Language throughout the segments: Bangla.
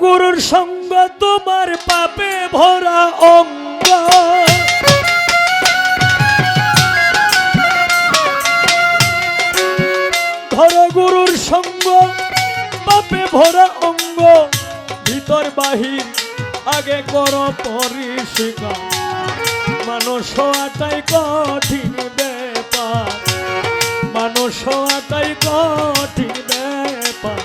গুরুর সঙ্গ তোমার পাপে ভরা অঙ্গ। ধর গুরুর সঙ্গ, পাপে ভরা অঙ্গ। ভিতর বাহির আগে কর পরিষ্কার। মানুষ হওয়াটাই কঠিন ব্যাপার। মানুষ হওয়াটাই কঠিন ব্যাপার।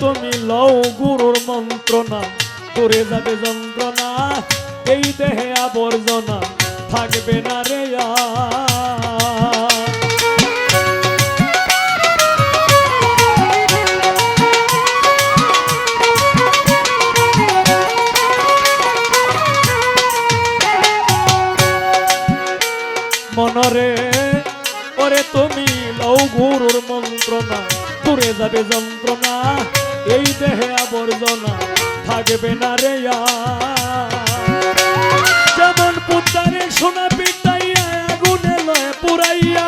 তুমি লও গুরুর মন্ত্রণা করে যাবে যন্ত্রণা এই দেহে আবর্জনা থাকবে না রে আর। যাবে যন্ত্রণা, এই দেহে আবর্জনা থাকবে না রে। যেমন পুতারে সোনা পিটাইয়া আগুনে লয় পুরাইয়া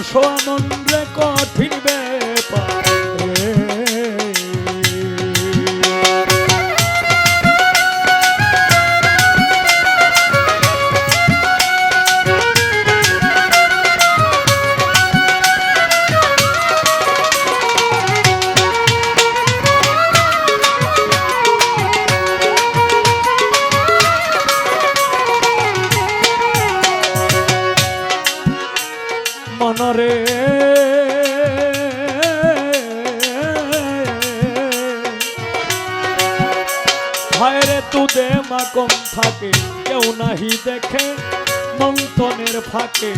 মানুষ রে কঠিন ব্যাপার মনরে হায়রে তুদে মাকম থাকে কেউ নাহি দেখে মন্তনের ফাঁকে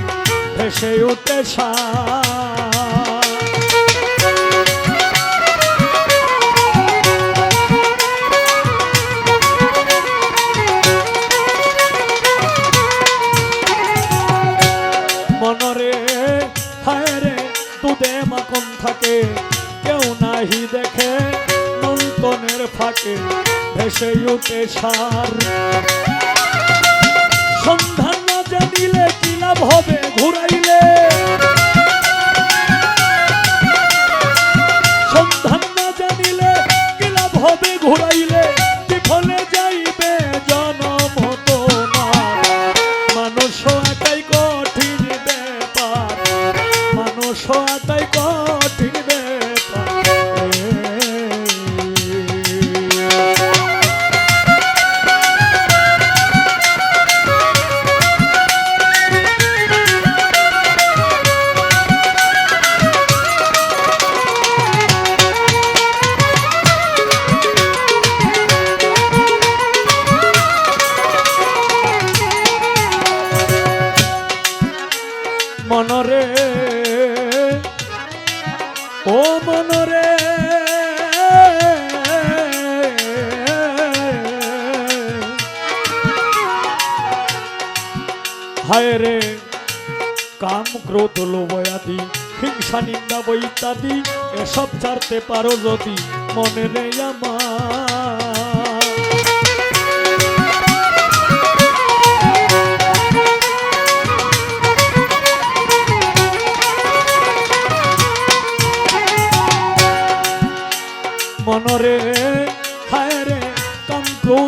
ভেসে উঠে সা ফাঁকে ভেসে উঠে সার। সন্ধান না জানিলে কি লাভ হবে ঘুরাইলে? সন্ধান না জানিলে কি লাভ হবে ঘুরাইলে? মনরে হায় রে, কাম ক্রোধ লোভয়াদি হিংসা নিন্দা বই এসব ছাড়তে পারো যদি, মনে রে আমার।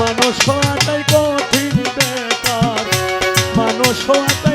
মানুষ হওয়াটাই কঠিন বেকার মানুষ হওয়াটাই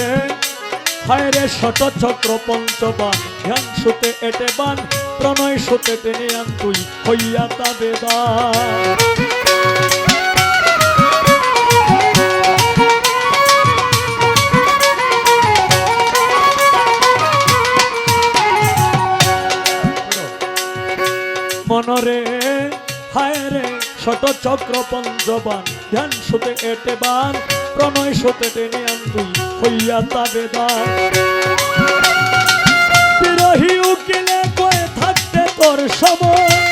মনরে হায়রে শত চক্র পঞ্চবান, ধ্যান সুতে এটে বান, প্রণয় সুতে টেনে আন তুই, হইয়া তা বেদান শত চক্র পঞ্চবান ধ্যান সুতে এটে বান, প্রণয় সুতে টেনে আন হইয়া তাবে দান। বিরহী উকিলে কয়ে থাকতে তোর সময়।